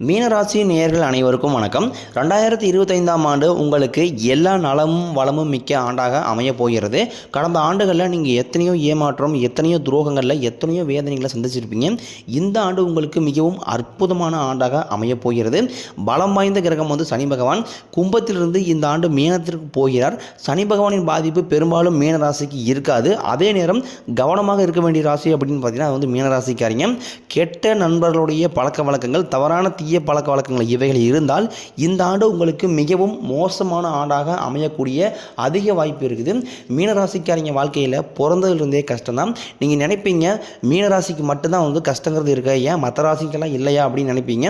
மீனராசி நேயர்கள் அனைவருக்கும் வணக்கம். ரெண்டாயிரத்தி இருபத்தைந்தாம் ஆண்டு உங்களுக்கு எல்லா நலமும் வளமும் மிக்க ஆண்டாக அமைய போகிறது. கடந்த ஆண்டுகளில் நீங்கள் எத்தனையோ ஏமாற்றம் எத்தனையோ துரோகங்களில் எத்தனையோ வேதனைகளை சந்திச்சிருப்பீங்க. இந்த ஆண்டு உங்களுக்கு மிகவும் அற்புதமான ஆண்டாக அமைய போகிறது. பலம் வாய்ந்த கிரகம் வந்து சனி பகவான். கும்பத்திலிருந்து இந்த ஆண்டு மீனத்திற்கு போகிறார். சனி பகவானின் பாதிப்பு பெரும்பாலும் மீனராசிக்கு இருக்காது. அதே நேரம் கவனமாக இருக்க வேண்டிய ராசி அப்படின்னு பார்த்தீங்கன்னா அது வந்து மீனராசிக்காரிங்க. கெட்ட நண்பர்களுடைய பழக்க வழக்கங்கள் தவறான தீய பழக்க வழக்கங்கள் இவைகள் இருந்தால் இந்த ஆண்டு உங்களுக்கு மிகவும் மோசமான ஆண்டாக அமையக்கூடிய அதிக வாய்ப்பு இருக்குது. மீனராசிக்காரங்க வாழ்க்கையில் பிறந்ததுலேருந்தே கஷ்டம்தான். நீங்கள் நினைப்பீங்க மீனராசிக்கு மட்டும்தான் வந்து கஷ்டங்கிறது இருக்குது ஏன் மற்ற ராசிக்கெல்லாம் இல்லையா அப்படின்னு நினைப்பீங்க.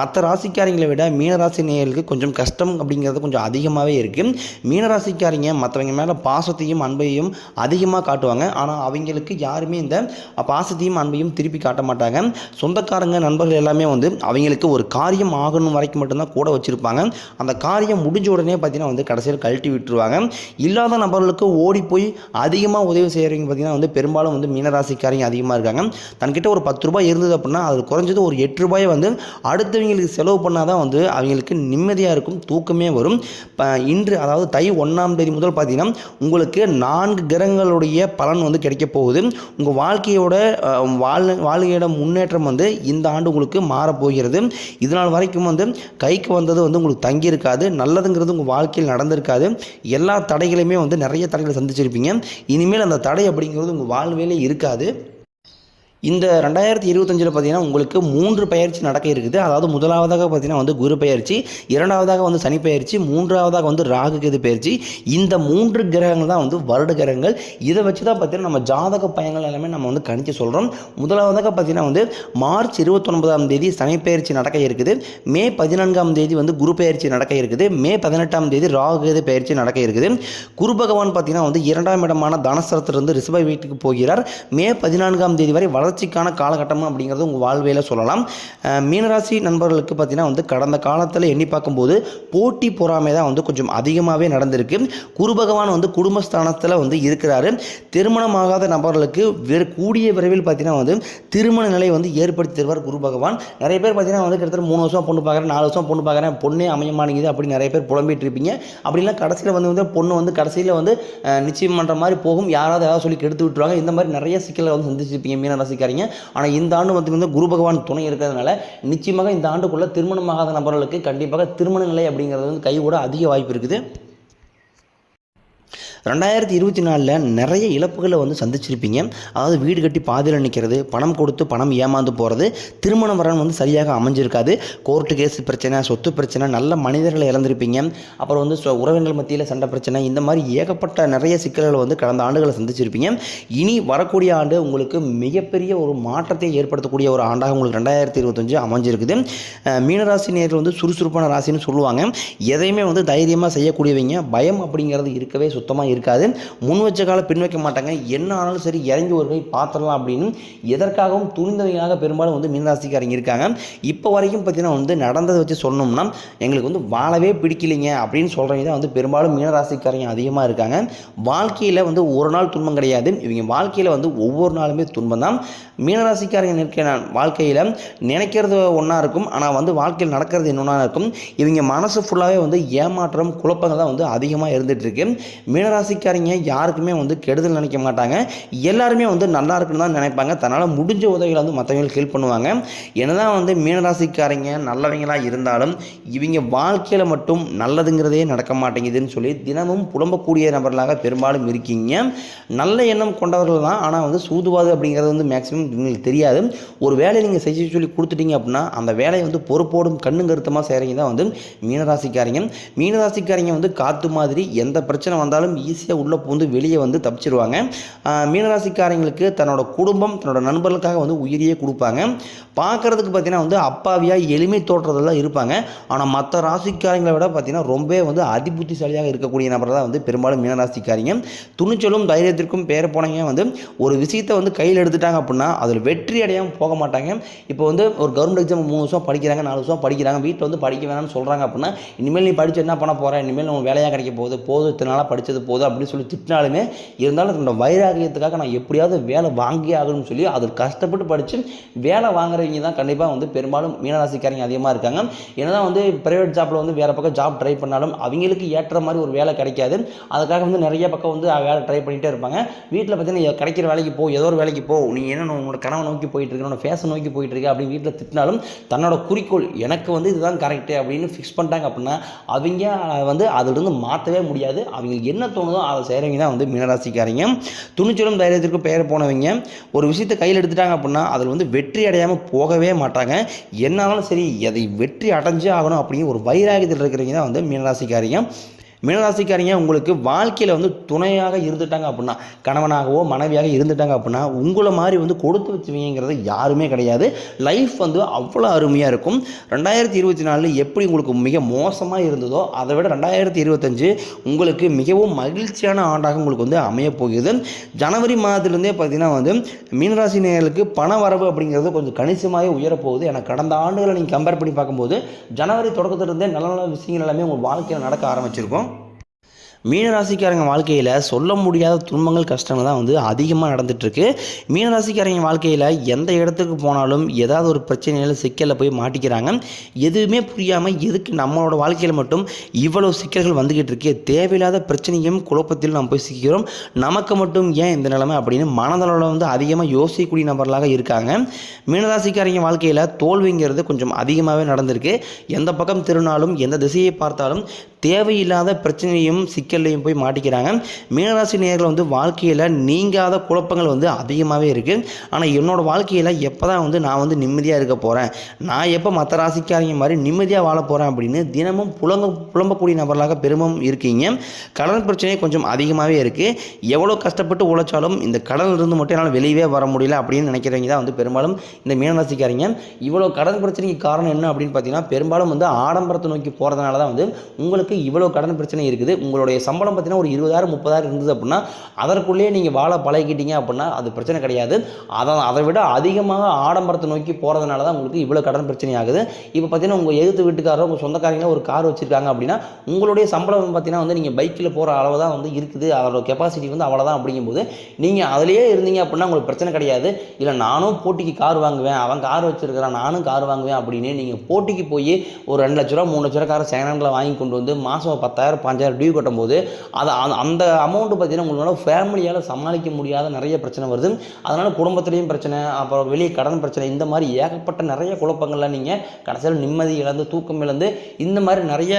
மற்ற ராசிக்காரங்களை விட மீனராசி நேயர்களுக்கு கொஞ்சம் கஷ்டம் அப்படிங்கிறது கொஞ்சம் அதிகமாகவே இருக்குது மீனராசிக்காரங்க மற்றவங்க மேலே பாசத்தையும் அன்பையும் அதிகமாக காட்டுவாங்க. ஆனால் அவங்களுக்கு யாருமே இந்த பாசத்தையும் அன்பையும் திருப்பி காட்ட மாட்டாங்க. சொந்தக்காரங்க நண்பர்கள் எல்லாமே வந்து அவங்களுக்கு ஒரு காரியம் ஆகணும் வரைக்கும் மட்டும்தான் கூட வச்சுருப்பாங்க. அந்த காரியம் முடிஞ்ச உடனே பார்த்தீங்கன்னா வந்து கடைசியில் கழட்டி விட்டுருவாங்க. இல்லாத நபர்களுக்கு ஓடி போய் அதிகமாக உதவி செய்கிறவங்க பார்த்தீங்கன்னா வந்து பெரும்பாலும் வந்து மீனராசிக்காரங்க அதிகமாக இருக்காங்க. தன்கிட்ட ஒரு பத்து ரூபாய் இருந்தது அப்படின்னா அது குறைஞ்சது ஒரு எட்டு ரூபாயை வந்து அடுத்தவங்களுக்கு செலவு பண்ணால் தான் வந்து அவங்களுக்கு நிம்மதியாக இருக்கும் தூக்கமே வரும். இப்போ இன்று அதாவது தை ஒன்றாம் தேதி முதல் பார்த்தீங்கன்னா உங்களுக்கு நான்கு கிரகங்களுடைய பலன் வந்து கிடைக்க போகுது. உங்கள் வாழ்க்கையோட வாழ் வாழ்க்கையோட முன்னேற்றம் வந்து இந்த ஆண்டு உங்களுக்கு மாறப்போகிறது இதனால் வரைக்கும் வந்து கைக்கு வந்தது வந்து உங்களுக்கு தங்கியிருக்காது நல்லதுங்கிறது உங்கள் வாழ்க்கையில் நடந்திருக்காது. எல்லா தடைகளையுமே வந்து நிறைய தடைகளை சந்திச்சிருப்பீங்க. இனிமேல் அந்த தடை அப்படிங்கிறது உங்கள் வாழ்விலே இருக்காது. இந்த ரெண்டாயிரத்தி இருபத்தஞ்சில் பார்த்தீங்கன்னா உங்களுக்கு மூன்று பயிற்சி நடக்க இருக்குது. அதாவது முதலாவதாக பார்த்தீங்கன்னா வந்து குரு பயிற்சி இரண்டாவதாக வந்து சனி பயிற்சி மூன்றாவதாக வந்து ராகு கேது பயிற்சி. இந்த மூன்று கிரகங்கள் தான் வந்து வருட கிரகங்கள். இதை வச்சு தான் பார்த்தீங்கன்னா நம்ம ஜாதக பயங்கள் எல்லாமே நம்ம வந்து கணிச்சு சொல்கிறோம் முதலாவதாக பார்த்தீங்கன்னா வந்து மார்ச் இருபத்தொன்பதாம் தேதி சனி பயிற்சி நடக்க இருக்குது. மே பதினான்காம் தேதி வந்து குரு பயிற்சி நடக்க இருக்குது. மே பதினெட்டாம் தேதி ராகு கேது பயிற்சி நடக்க இருக்குது. குரு பகவான் பார்த்தீங்கன்னா வந்து இரண்டாம் இடமான தனஸ்தரத்திலிருந்து ரிஷப வீட்டுக்கு போகிறார். மே பதினான்காம் தேதி வரை வளர்ச்சிக்கான காலகட்டம் அப்படிங்கிறது உங்கள் வாழ்வையில் சொல்லலாம். மீனராசி நண்பர்களுக்கு பார்த்தீங்கன்னா வந்து கடந்த காலத்தில் எண்ணி பார்க்கும்போது போட்டி பொறாமை தான் வந்து கொஞ்சம் அதிகமாகவே நடந்திருக்கு. குரு பகவான் வந்து குடும்பஸ்தானத்தில் வந்து இருக்கிறாரு. திருமணமாகாத நபர்களுக்கு வேறு கூடிய விரைவில் பார்த்தீங்கன்னா வந்து திருமண நிலை வந்து ஏற்படுத்தி தருவார் குரு பகவான். நிறைய பேர் பார்த்தீங்கன்னா வந்து கிட்டத்தட்ட மூணு வருஷம் பொண்ணு பார்க்குறேன் நாலு வருஷம் பொண்ணு பார்க்குறேன் பொண்ணே அமைய அப்படின்னு அப்படி நிறைய பேர் புலம்பிட்டு இருப்பீங்க. அப்படிலாம் கடைசியில் வந்து வந்து பொண்ணு வந்து கடைசியில் வந்து நிச்சயம் பண்ணுற மாதிரி போகும். யாராவது ஏதாவது சொல்லி கெடுத்து விட்டுருவாங்க. இந்த மாதிரி நிறைய சிக்கலை வந்து சந்திச்சிருப்பீங்க மீனராசிக்காரங்க ஆனால் இந்த ஆண்டு வந்து வந்து குரு பகவான் துணை இருக்கிறதுனால நிச்சயமாக இந்த ஆண்டுக்குள்ள திருமணமாகாத நபர்களுக்கு கண்டிப்பாக திருமண நிலை அப்படிங்கிறது வந்து கைகூட அதிக வாய்ப்பு இருக்குது. ரெண்டாயிரத்தி இருபத்தி நாலில் நிறைய இழப்புகளை வந்து சந்திச்சிருப்பீங்க. அதாவது வீடு கட்டி பாதியில் நிற்கிறது பணம் கொடுத்து பணம் ஏமாந்து போகிறது திருமண வரன் வந்து சரியாக அமைஞ்சிருக்காது. கோர்ட்டு கேஸ் பிரச்சனை சொத்து பிரச்சனை நல்ல மனிதர்களை இழந்திருப்பீங்க. அப்புறம் வந்து உறவினர்கள் மத்தியில் சண்டை பிரச்சனை இந்த மாதிரி ஏகப்பட்ட நிறைய சிக்கல்களை வந்து கடந்த ஆண்டுகளை சந்திச்சிருப்பீங்க. இனி வரக்கூடிய ஆண்டு உங்களுக்கு மிகப்பெரிய ஒரு மாற்றத்தை ஏற்படுத்தக்கூடிய ஒரு ஆண்டாக உங்களுக்கு ரெண்டாயிரத்தி இருபத்தஞ்சு அமைஞ்சிருக்குது. மீனராசி நேர்கள் வந்து சுறுசுறுப்பான ராசின்னு சொல்லுவாங்க. எதையுமே வந்து தைரியமாக செய்யக்கூடியவங்க பயம் அப்படிங்கிறது இருக்கவே சுத்தமாக இருக்காது. முன் வச்ச கால பின் வைக்க மாட்டாங்க. என்ன ஆனாலும் சரி இறங்கி ஒரு கை பார்த்துடலாம் அப்படின்னு எதற்காகவும் துணிந்தவையாக பெரும்பாலும் வந்து மீனராசிக்காரங்க இருக்காங்க. இப்போ வரைக்கும் பார்த்தீங்கன்னா வந்து நடந்ததை வச்சு சொன்னோம்னா எங்களுக்கு வந்து வாழவே பிடிக்கலைங்க அப்படின்னு சொல்கிறவங்க தான் வந்து பெரும்பாலும் மீனராசிக்காரங்க அதிகமாக இருக்காங்க. வாழ்க்கையில் வந்து ஒரு நாள் துன்பம் கிடையாது. இவங்க வாழ்க்கையில் வந்து ஒவ்வொரு நாளுமே துன்பம் தான். மீனராசிக்காரங்க நிற்கிற வாழ்க்கையில் நினைக்கிறது ஒன்றா இருக்கும். ஆனால் வந்து வாழ்க்கையில் நடக்கிறது இன்னொன்றா இருக்கும். இவங்க மனசு ஃபுல்லாகவே வந்து ஏமாற்றம் குழப்பங்கள் தான் வந்து அதிகமாக இருந்துகிட்ருக்கு இருக்கு. ராசிக்காரங்க யாருக்குமே வந்து கெடுதல் நினைக்க மாட்டாங்க. எல்லாருமே வந்து நல்லா இருக்குன்னு தான் நினைப்பாங்க. தன்னால் முடிஞ்ச உதவிகளை வந்து மற்றவங்களுக்கு ஹெல்ப் பண்ணுவாங்க. என்னதான் வந்து மீனராசிக்காரங்க நல்லவங்களாக இருந்தாலும் இவங்க வாழ்க்கையில் மட்டும் நல்லதுங்கிறதே நடக்க மாட்டேங்குதுன்னு சொல்லி தினமும் புலம்பக்கூடிய நபர்களாக பெரும்பாலும் இருக்கீங்க. நல்ல எண்ணம் கொண்டவர்கள் தான். ஆனால் வந்து சூதுவாது அப்படிங்கிறது வந்து மேக்ஸிமம் இவங்களுக்கு தெரியாது. ஒரு வேலையை நீங்கள் செய்ய சொல்லி கொடுத்துட்டீங்க அப்படின்னா அந்த வேலையை வந்து பொறுப்போடும் கண்ணும் கருத்தமாக செய்கிறீங்க தான் வந்து மீனராசிக்காரங்க மீனராசிக்காரங்க வந்து காற்று மாதிரி எந்த பிரச்சனை வந்தாலும் ஈஸியாக உள்ளே பூந்து வெளியே வந்து தப்பிச்சிருவாங்க. மீனராசிக்காரங்களுக்கு தன்னோட குடும்பம் தன்னோட நண்பர்களுக்காக வந்து உயிரியே கொடுப்பாங்க. பார்க்குறதுக்கு பார்த்தீங்கன்னா வந்து அப்பாவியாக எளிமை தோற்றதெல்லாம் இருப்பாங்க. ஆனால் மற்ற ராசிக்காரங்களை விட பார்த்தீங்கன்னா ரொம்பவே வந்து அதிபுத்திசாலியாக இருக்கக்கூடிய நபர் தான் வந்து பெரும்பாலும் மீனராசிக்காரிங்க. துணிச்சலும் தைரியத்திற்கும் பேர் போனவங்க வந்து ஒரு விஷயத்தை வந்து கையில் எடுத்துட்டாங்க அப்படின்னா அதில் வெற்றி அடையாமல் போக மாட்டாங்க. இப்போ வந்து ஒரு கவர்மெண்ட் எக்ஸாம் மூணு வருஷம் படிக்கிறாங்க நாலு வருஷம் படிக்கிறாங்க வீட்டில் வந்து படிக்க வேணாம்னு சொல்கிறாங்க அப்படின்னா இனிமேல் நீ படிச்சு என்ன பண்ண போகிற இனிமேல் உங்கள் வேலையாக கிடைக்க போகுது போதும் இத்தனை நாளாக படித்தது போதும் போதும் அப்படின்னு சொல்லி திட்டினாலுமே இருந்தாலும் தன்னோட வைராகியத்துக்காக நான் எப்படியாவது வேலை வாங்கி ஆகணும்னு சொல்லி அது கஷ்டப்பட்டு படித்து வேலை வாங்குறவங்க தான் கண்டிப்பாக வந்து பெரும்பாலும் மீனராசிக்காரங்க அதிகமாக இருக்காங்க. ஏன்னா வந்து ப்ரைவேட் ஜாப்பில் வந்து வேறு பக்கம் ஜாப் ட்ரை பண்ணாலும் அவங்களுக்கு ஏற்ற மாதிரி ஒரு வேலை கிடைக்காது. அதுக்காக வந்து நிறைய பக்கம் வந்து வேலை ட்ரை பண்ணிகிட்டே இருப்பாங்க. வீட்டில் பார்த்தீங்கன்னா கிடைக்கிற வேலைக்கு போ ஏதோ ஒரு வேலைக்கு போ நீ என்ன உன்னோட கனவை நோக்கி போயிட்டு இருக்க உன்னோட ஃபேஷன் நோக்கி போயிட்டு இருக்க அப்படின்னு வீட்டில் திட்டினாலும் தன்னோட குறிக்கோள் எனக்கு வந்து இதுதான் கரெக்டு அப்படின்னு ஃபிக்ஸ் பண்ணிட்டாங்க அப்படின்னா அவங்க வந்து அதிலிருந்து மாற்றவே முடியாது. அவங்களுக்கு என்ன தோணுதோ அதை செய்கிறவங்க தான் வந்து மீனராசிக்காரங்க. துணிச்சலும் தைரியத்திற்கு பெயர் போனவங்க. ஒரு விஷயத்தை கையில் எடுத்துட்டாங்க அப்படின்னா அதில் வந்து வெற்றி அடையாமல் போகவே மாட்டாங்க. என்னாலும் சரி அதை வெற்றி அடைஞ்சே ஆகணும் அப்படிங்கிற ஒரு வைராகியத்தில் இருக்கிறவங்க தான் வந்து மீனராசிக்காரங்க. மீனராசிக்காரங்க உங்களுக்கு வாழ்க்கையில் வந்து துணையாக இருந்துட்டாங்க அப்படின்னா கணவனாகவோ மனைவியாக இருந்துட்டாங்க அப்படின்னா உங்களை மாதிரி வந்து கொடுத்து வச்சுவீங்கிறது யாருமே கிடையாது. லைஃப் வந்து அவ்வளோ அருமையாக இருக்கும். ரெண்டாயிரத்தி இருபத்தி நாலில் எப்படி உங்களுக்கு மிக மோசமாக இருந்ததோ அதை விட ரெண்டாயிரத்தி இருபத்தஞ்சு உங்களுக்கு மிகவும் மகிழ்ச்சியான ஆண்டாக உங்களுக்கு வந்து அமையப்போகுது ஜனவரி மாதத்துலேருந்தே பார்த்தீங்கன்னா வந்து மீனராசி நேர்களுக்கு பண வரவு அப்படிங்கிறது கொஞ்சம் கணிசமாகவே உயரப்போகுது. எனக்கு கடந்த ஆண்டுகளை நீங்கள் கம்பேர் பண்ணி பார்க்கும்போது ஜனவரி தொடக்கத்திலிருந்தே நல்ல நல்ல விஷயங்கள் எல்லாமே உங்கள் வாழ்க்கையில் நடக்க ஆரம்பிச்சிருக்கும். மீனராசிக்காரங்க வாழ்க்கையில் சொல்ல முடியாத துன்பங்கள் கஷ்டங்கள் தான் வந்து அதிகமாக நடந்துகிட்ருக்கு மீனராசிக்காரங்க வாழ்க்கையில் எந்த இடத்துக்கு போனாலும் ஏதாவது ஒரு பிரச்சனையில் சிக்கலில் போய் மாட்டிக்கிறாங்க. எதுவுமே புரியாமல் எதுக்கு நம்மளோட வாழ்க்கையில் மட்டும் இவ்வளோ சிக்கல்கள் வந்துக்கிட்டு இருக்கு தேவையில்லாத பிரச்சனையும் குழப்பத்தில் நாம் போய் சிக்கிறோம் நமக்கு மட்டும் ஏன் இந்த நிலைமை அப்படின்னு மனதளவில் வந்து அதிகமாக யோசிக்கக்கூடிய நபர்களாக இருக்காங்க. மீனராசிக்காரங்க வாழ்க்கையில் தோல்விங்கிறது கொஞ்சம் அதிகமாகவே நடந்திருக்கு. எந்த பக்கம் திருநாளும் எந்த திசையை பார்த்தாலும் தேவையில்லாத பிரச்சனையும் சிக்கல்லையும் போய் மாட்டிக்கிறாங்க. மீனராசி நேர்கள் வந்து வாழ்க்கையில் நீங்காத குழப்பங்கள் வந்து அதிகமாகவே இருக்குது ஆனால் என்னோடய வாழ்க்கையில் எப்போ தான் வந்து நான் வந்து நிம்மதியாக இருக்க போகிறேன் நான் எப்போ மற்ற ராசிக்காரங்க மாதிரி நிம்மதியாக வாழ போகிறேன் அப்படின்னு தினமும் புலங்க புலம்பக்கூடிய நபர்களாக பெருமும் இருக்கீங்க. கடன் பிரச்சனை கொஞ்சம் அதிகமாகவே இருக்குது எவ்வளோ கஷ்டப்பட்டு உழைச்சாலும் இந்த கடலிருந்து மட்டும் என்னால் வெளியவே வர முடியல அப்படின்னு நினைக்கிறவங்க தான் வந்து பெரும்பாலும் இந்த மீனராசிக்காரங்க. இவ்வளோ கடன் பிரச்சனைக்கு காரணம் என்ன அப்படின்னு பார்த்தீங்கன்னா பெரும்பாலும் வந்து ஆடம்பரத்தை நோக்கி போகிறதுனால தான் வந்து உங்களுக்கு உங்களுக்கு இவ்வளோ கடன் பிரச்சனை இருக்குது. உங்களுடைய சம்பளம் பார்த்தீங்கன்னா ஒரு இருபதாயிரம் முப்பதாயிரம் இருந்தது அப்படின்னா அதற்குள்ளேயே நீங்கள் வாழ பழகிக்கிட்டீங்க அப்படின்னா அது பிரச்சனை கிடையாது. அதை அதை விட அதிகமாக ஆடம்பரத்தை நோக்கி போகிறதுனால தான் உங்களுக்கு இவ்வளோ கடன் பிரச்சனை ஆகுது. இப்போ பார்த்தீங்கன்னா உங்கள் எதிர்த்து வீட்டுக்காரோ உங்கள் சொந்தக்காரங்களும் ஒரு கார் வச்சுருக்காங்க அப்படின்னா உங்களுடைய சம்பளம் பார்த்தீங்கன்னா வந்து நீங்கள் பைக்கில் போகிற அளவு தான் வந்து இருக்குது. அதோட கெப்பாசிட்டி வந்து அவ்வளோதான் அப்படிங்கும்போது நீங்கள் அதிலேயே இருந்தீங்க அப்படின்னா உங்களுக்கு பிரச்சனை கிடையாது. இல்லை நானும் போட்டிக்கு கார் வாங்குவேன் அவன் கார் வச்சுருக்கிறான் நானும் கார் வாங்குவேன் அப்படின்னு நீங்கள் போட்டிக்கு போய் ஒரு ரெண்டு லட்ச ரூபா மூணு லட்ச ரூபா காரை செகண்ட் வாங்கி கொண்டு வந்து மாதம் பத்தாயிரம் பாஞ்சாயிரம் டியூ கட்டும்போது அதை அது அந்த அமௌண்ட்டு பார்த்தீங்கன்னா உங்களால் ஃபேமிலியால் சமாளிக்க முடியாத நிறைய பிரச்சனை வருது. அதனால் குடும்பத்துலேயும் பிரச்சனை அப்புறம் வெளியே கடன் பிரச்சனை இந்த மாதிரி ஏகப்பட்ட நிறைய குழப்பங்கள்லாம் நீங்கள் கடைசியில் நிம்மதி இழந்து தூக்கம் இழந்து இந்த மாதிரி நிறைய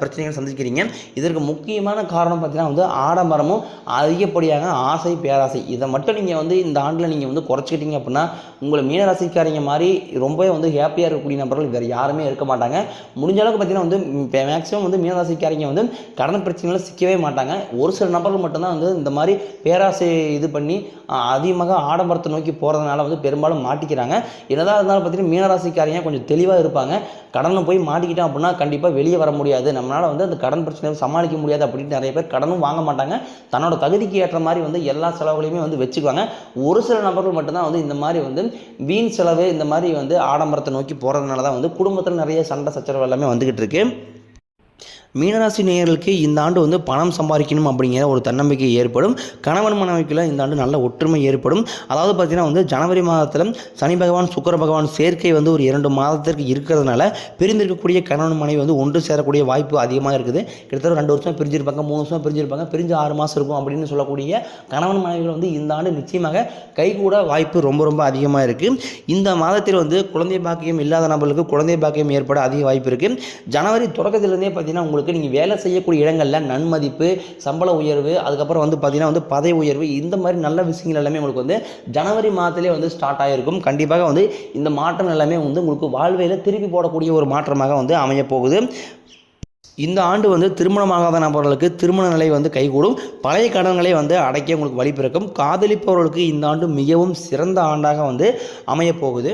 பிரச்சனைகள் சந்திக்கிறீங்க. இதற்கு முக்கியமான காரணம் பார்த்தீங்கன்னா வந்து ஆடம்பரமும் அதிகப்படியாக ஆசை பேராசை. இதை மட்டும் நீங்கள் வந்து இந்த ஆண்டில் நீங்கள் வந்து குறைச்சிக்கிட்டீங்க அப்படின்னா உங்களை மீனராசிக்காரங்க மாதிரி ரொம்பவே வந்து ஹாப்பியாக இருக்கக்கூடிய நபர்கள் வேறு யாருமே இருக்க மாட்டாங்க. முடிஞ்ச அளவுக்கு பார்த்தீங்கன்னா வந்து மேக்ஸிமம் வந்து மீன ராசிக்காரங்க வந்து கடன் பிரச்சனையில் சிக்கவே மாட்டாங்க. ஒரு சில நபர்கள் மட்டும்தான் வந்து இந்த மாதிரி பேராசை இது பண்ணி அதிகமாக ஆடம்பரத்தை நோக்கி போகிறதுனால வந்து பெரும்பாலும் மாட்டிக்கிறாங்க. என்னதான் இருந்தாலும் பார்த்தீங்கன்னா மீனராசிக்காரங்க கொஞ்சம் தெளிவாக இருப்பாங்க. கடனை போய் மாட்டிக்கிட்டோம் அப்படின்னா கண்டிப்பாக வெளியே வர முடியாது. நம்மளால் வந்து அந்த கடன் பிரச்சனையை சமாளிக்க முடியாது அப்படின்னு நிறைய பேர் கடனும் வாங்க மாட்டாங்க. தன்னோட தகுதிக்கு ஏற்ற மாதிரி வந்து எல்லா செலவுகளையுமே வந்து வச்சுக்குவாங்க. ஒரு சில நபர்கள் மட்டும்தான் வந்து இந்த மாதிரி வந்து வீண் செலவு இந்த மாதிரி வந்து ஆடம்பரத்தை நோக்கி போகிறதுனால தான் வந்து குடும்பத்தில் நிறைய சண்டை சச்சரவு எல்லாமே வந்துக்கிட்டு இருக்கு. மீனராசி நேயர்களுக்கு இந்த ஆண்டு வந்து பணம் சம்பாதிக்கணும் அப்படிங்கிற ஒரு தன்னம்பிக்கை ஏற்படும். கணவன் மனைவிக்குள்ள இந்த ஆண்டு நல்ல ஒற்றுமை ஏற்படும். அதாவது பார்த்தீங்கன்னா வந்து ஜனவரி மாதத்தில் சனி பகவான் சுக்கர பகவான் சேர்க்கை வந்து ஒரு இரண்டு மாதத்திற்கு இருக்கிறதுனால பிரிந்திருக்கக்கூடிய கணவன் மனைவி வந்து ஒன்று சேரக்கூடிய வாய்ப்பு அதிகமாக இருக்குது. கிட்டத்தட்ட ரெண்டு வருஷம் பிரிஞ்சிருப்பாங்க மூணு வருஷம் பிரிஞ்சிருப்பாங்க பிரிஞ்சு ஆறு மாதம் இருக்கும் அப்படின்னு சொல்லக்கூடிய கணவன் மனைவிகள் வந்து இந்த ஆண்டு நிச்சயமாக கைகூட வாய்ப்பு ரொம்ப ரொம்ப அதிகமாக இருக்குது இந்த மாதத்தில் வந்து குழந்தை பாக்கியம் இல்லாத நபர்களுக்கு குழந்தை பாக்கியம் ஏற்பட அதிக வாய்ப்பு இருக்குது ஜனவரி தொடக்கத்திலிருந்தே பார்த்திங்கன்னா உங்களுக்கு உங்களுக்கு நீங்கள் வேலை செய்யக்கூடிய இடங்களில் நன்மதிப்பு சம்பள உயர்வு அதுக்கப்புறம் வந்து பார்த்திங்கன்னா வந்து பதவி உயர்வு இந்த மாதிரி நல்ல விஷயங்கள் எல்லாமே உங்களுக்கு வந்து ஜனவரி மாதத்திலே வந்து ஸ்டார்ட் ஆகிருக்கும் கண்டிப்பாக வந்து இந்த மாற்றம் எல்லாமே வந்து உங்களுக்கு வாழ்வையில் திருப்பி போடக்கூடிய ஒரு மாற்றமாக வந்து அமையப்போகுது. இந்த ஆண்டு வந்து திருமணமாகாத நபர்களுக்கு திருமண நிலை வந்து கைகூடும். பழைய கடன்களை வந்து அடைக்க உங்களுக்கு வழிபிறக்கும் காதலிப்பவர்களுக்கு இந்த ஆண்டு மிகவும் சிறந்த ஆண்டாக வந்து அமையப்போகுது.